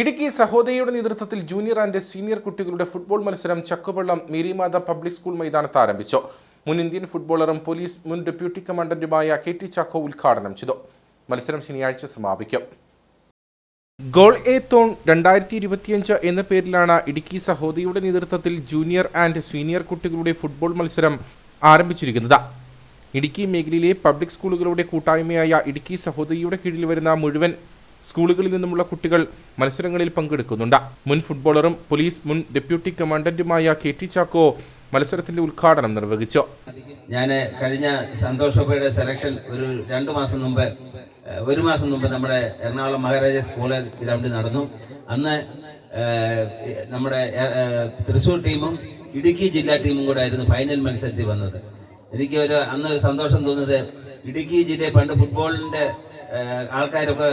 ഇടുക്കി സഹോദരിയുടെ നേതൃത്വത്തിൽ junior and senior കുട്ടികളുടെ ഫുട്ബോൾ മത്സരം ചക്കുവള്ളം മേരിമാത പബ്ലിക് സ്കൂൾ മൈതാനത്ത് ആരംഭിച്ചു. മുൻ ഇന്ത്യൻ ഫുട്ബോളറും പോലീസ് മുൻ ഡെപ്യൂട്ടി കമാൻഡന്റുമായ കെ ടി ചാക്കോ ഉദ്ഘാടനം ചെയ്തു. മത്സരം ശനിയാഴ്ച സമാപിക്കും. ഗോൾ എ തോൺ രണ്ടായിരത്തി ഇരുപത്തിയഞ്ച് എന്ന പേരിലാണ് ഇടുക്കി സഹോദരിയുടെ നേതൃത്വത്തിൽ ജൂനിയർ ആൻഡ് സീനിയർ കുട്ടികളുടെ ഫുട്ബോൾ മത്സരം ആരംഭിച്ചിരിക്കുന്നത്. ഇടുക്കി മേഖലയിലെ പബ്ലിക് സ്കൂളുകളുടെ കൂട്ടായ്മയായ ഇടുക്കി സഹോദരിയുടെ കീഴിൽ വരുന്ന മുഴുവൻ സ്കൂളുകളിൽ നിന്നുമുള്ള കുട്ടികൾ മത്സരങ്ങളിൽ പങ്കെടുക്കുന്നുണ്ട്. മുൻ ഫുട്ബോളറും പോലീസ് മുൻ ഡെപ്യൂട്ടി കമാൻഡന്റുമായ കെ ടി ചാക്കോ മത്സരത്തിന്റെ ഉദ്ഘാടനം നിർവഹിച്ചു. ഞാൻ കഴിഞ്ഞ സന്തോഷപ്പയുടെ സെലക്ഷൻ ഒരു രണ്ടു മാസം മുമ്പ് ഒരു മാസം മുമ്പ് നമ്മുടെ എറണാകുളം മഹാരാജ സ്കൂളിൽ ഗ്രൗണ്ടിൽ നടന്നു. അന്ന് നമ്മുടെ തൃശ്ശൂർ ടീമും ഇടുക്കി ജില്ലാ ടീമും കൂടെ ആയിരുന്നു ഫൈനൽ മത്സരത്തിൽ വന്നത്. എനിക്ക് ഒരു അന്ന് ഒരു സന്തോഷം തോന്നുന്നത് ഇടുക്കി ജില്ലയെ പണ്ട് ഫുട്ബോളിന്റെ ആൾക്കാരൊക്കെ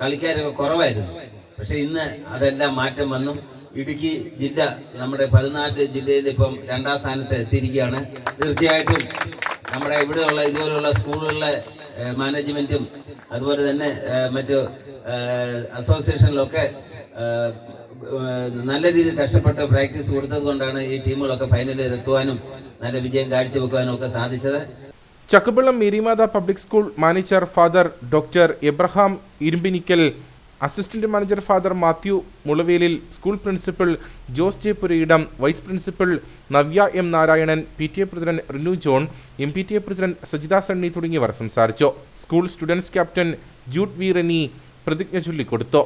കളിക്കാരൊക്കെ കുറവായിരുന്നു. പക്ഷെ ഇന്ന് അതെല്ലാം മാറ്റം വന്നു. ഇടുക്കി ജില്ല നമ്മുടെ പതിനാല് ജില്ലയിൽ ഇപ്പം രണ്ടാം സ്ഥാനത്ത് എത്തിയിരിക്കുകയാണ്. തീർച്ചയായിട്ടും നമ്മുടെ ഇവിടെയുള്ള ഇതുപോലെയുള്ള സ്കൂളുകളിലെ മാനേജ്മെന്റും അതുപോലെ തന്നെ മറ്റ് അസോസിയേഷനിലൊക്കെ നല്ല രീതിയിൽ കഷ്ടപ്പെട്ട് പ്രാക്ടീസ് കൊടുത്തത് കൊണ്ടാണ് ഈ ടീമുകളൊക്കെ ഫൈനലിൽ എത്തുവാനും നല്ല വിജയം കാഴ്ചവെക്കുവാനും ഒക്കെ സാധിച്ചത്. Chakkupallam Marymatha public school manager father doctor Abraham Irumbinikkal assistant manager father Mathew Mulavelil school principal Jose J Purayidam vice principal Navya M Narayanan P T A president Rinu John M P T A president Sajitha Sunny തുടങ്ങിയവർ സംസാരിച്ചു. School students captain Jude V പ്രതിജ്ഞ ചൊല്ലിക്കൊടുത്തു.